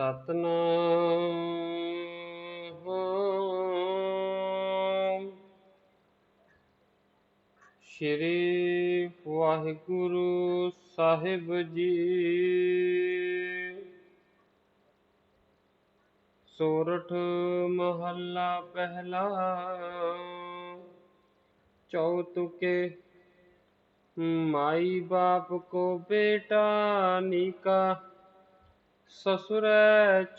ਸਤਨਾਮ। ਸ਼੍ਰੀ ਵਾਹਿਗੁਰੂ ਸਾਹਿਬ ਜੀ। ਸੋਰਠ ਮਹੱਲਾ ਪਹਿਲਾ ਚੌਤੁਕੇ ਮਾਈ ਬਾਪ ਕੋ ਬੇਟਾ ਨਿਕਾ ससुर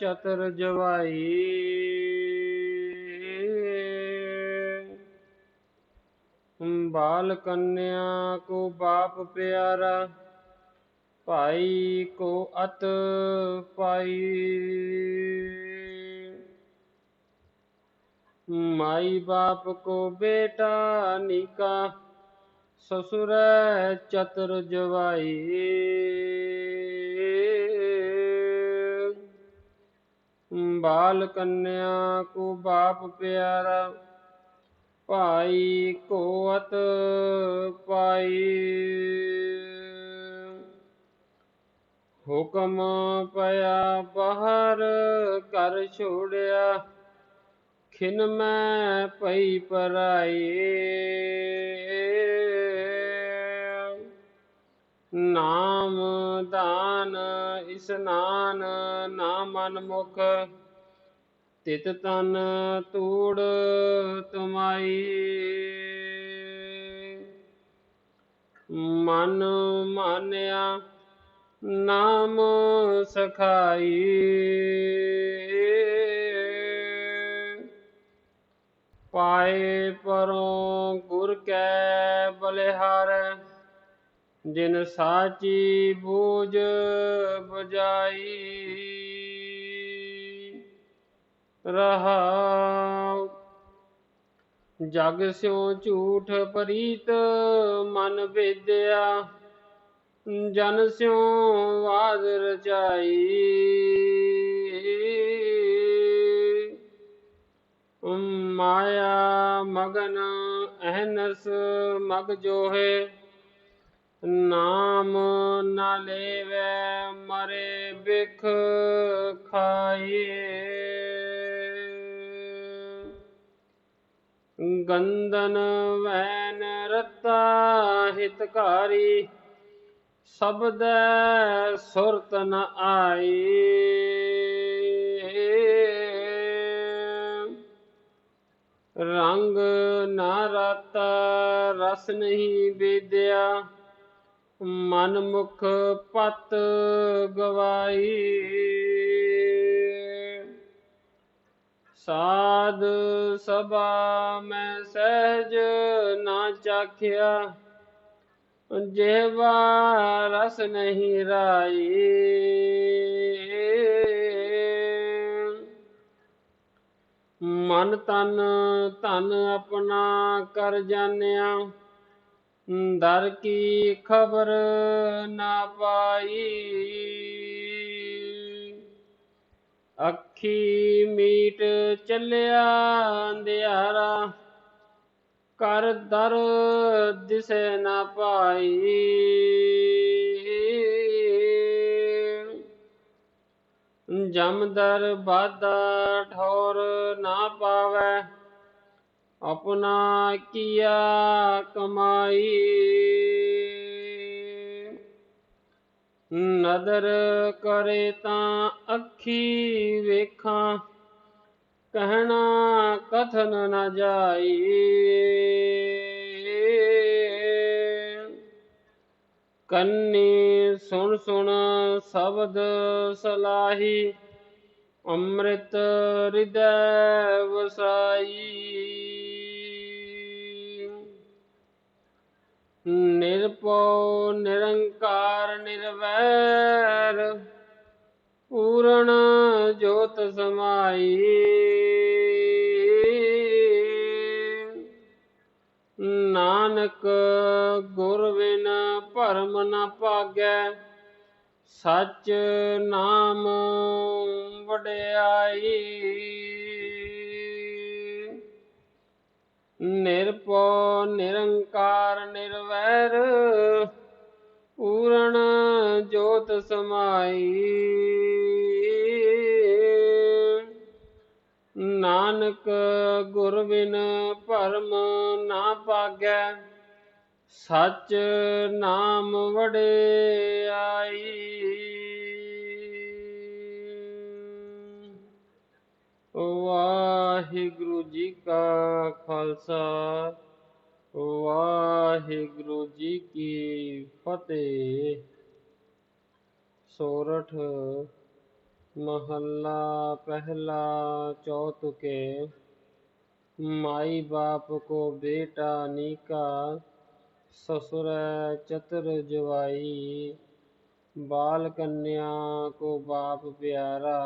चतर जवाई बाल कन्या को बाप प्यारा भाई को अत पाई माई बाप को बेटा नीका ससुर चतुर जवाई ਬਾਲ ਕੰਨਿਆ ਕੋ ਬਾਪ ਪਿਆਰਾ, ਭਾਈ ਕੋਤ ਪਾਈ ਹੁਕਮ ਪਿਆ ਬਾਹਰ ਕਰ ਛੋੜਿਆ, ਖਿਨ ਮੈਂ ਪਈ ਪਰਾਈ ਨਾਮ ਦਾਨ ਇਸਨਾਨ ਨਾ ਮਨ ਮੁਖ, ਤਿਤ ਤਨ ਤੂੜ ਤੁਮਾਈ। ਮਨ ਮਾਨਿਆ, ਨਾਮ ਸਖਾਈ। ਪਾਏ ਪਰੋਂ ਗੁਰ ਕੈ ਬਲਿਹਾਰ ਜਿਨ ਸਾਚੀ ਬੂਝ ਬੁਝਾਈ, ਰਹਾਉ। ਜਗ ਸਿਉ ਝੂਠ ਪਰੀਤ ਮਨ ਵੇਦਿਆ, ਜਨ ਸਿਉ ਵਾਦ ਰਚਾਈ। ਮਾਇਆ ਮਗਨ ਅਹਨਸ ਮਗ ਜੋਹੇ ਨਾਮ ਨਾ ਲੇਵੈ, ਮਰੇ ਬਿਖ ਖਾਈਏ। ਗੰਦਨ ਵੈਨ ਰਤਾ ਹਿਤਕਾਰੀ, ਸ਼ਬਦ ਸੁਰਤ ਨ ਆਈ। ਰੰਗ ਨਾ ਰਤਾ, ਰਸ ਨਹੀਂ ਵੇਦਿਆ। ਮਨ ਮੁਖ ਪਤ ਗਵਾਈ। ਸਾਧ ਸਭਾ ਮੈਂ ਸਹਿਜ ਨਾ ਚਾਖਿਆ। ਜੇਵਾ ਰਸ ਨਹੀਂ ਰਾਈ। ਮਨ ਤਨ ਧਨ ਆਪਣਾ ਕਰ ਜਾਣਿਆ। ਦਰ ਕੀ ਖਬਰ ਨਾ ਪਾਈ। ਅੱਖੀ ਮੀਟ ਚੱਲਿਆ ਅੰਧਿਆਰਾ ਕਰ ਦਰ ਦਿਸੇ ਨਾ ਪਾਈ। ਜਮਦਰ ਬਾਦਾ ਠੋਰ ਨਾ ਪਾਵੈ ਆਪਣਾ ਕੀਆ ਕਮਾਈ। ਨਦਰ ਕਰੇ ਤਾਂ ਅੱਖੀ ਵੇਖਾਂ, ਕਹਿਣਾ ਕਥਨ ਨਾ ਜਾਈ। ਕੰਨੀ ਸੁਣ ਸੁਣ ਸ਼ਬਦ ਸਲਾਹੀ, ਅੰਮ੍ਰਿਤ ਹਿਰਦੈ ਵਸਾਈ। ਨਿਰਭਉ, ਨਿਰੰਕਾਰ, ਨਿਰਵੈਰ, ਪੂਰਨ ਜੋਤ ਸਮਾਈ। ਨਾਨਕ ਗੁਰ ਬਿਨ ਭਰਮ ਨ ਭਾਗੈ, ਸਚ ਨਾਮ ਵਡਿਆਈ। ਨਿਰਭਉ ਨਿਰੰਕਾਰ, ਨਿਰਵੈਰ, ਪੂਰਨ ਜੋਤ ਸਮਾਈ। ਨਾਨਕ ਗੁਰ ਬਿਨ ਭਰਮ ਨਾ ਪਾਗੈ ਸਚ ਨਾਮ ਵਡਿਆਈ ਵਾਹਿਗੁਰੂ ਜੀ ਕਾ ਖਾਲਸਾ ਵਾਹਿਗੁਰੂ ਜੀ ਕੀ ਫਤਿਹ ਸੋਰਠ ਮਹੱਲਾ ਪਹਿਲਾ ਚੌਤੁਕੇ ਮਾਈ ਬਾਪ ਕੋ ਬੇਟਾ ਨੀਕਾ ससुर चतुर जवाई बाल कन्या को बाप प्यारा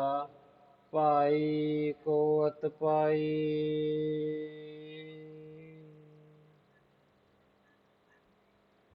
ਭਾਈ ਕੋਤ ਪਾਈ।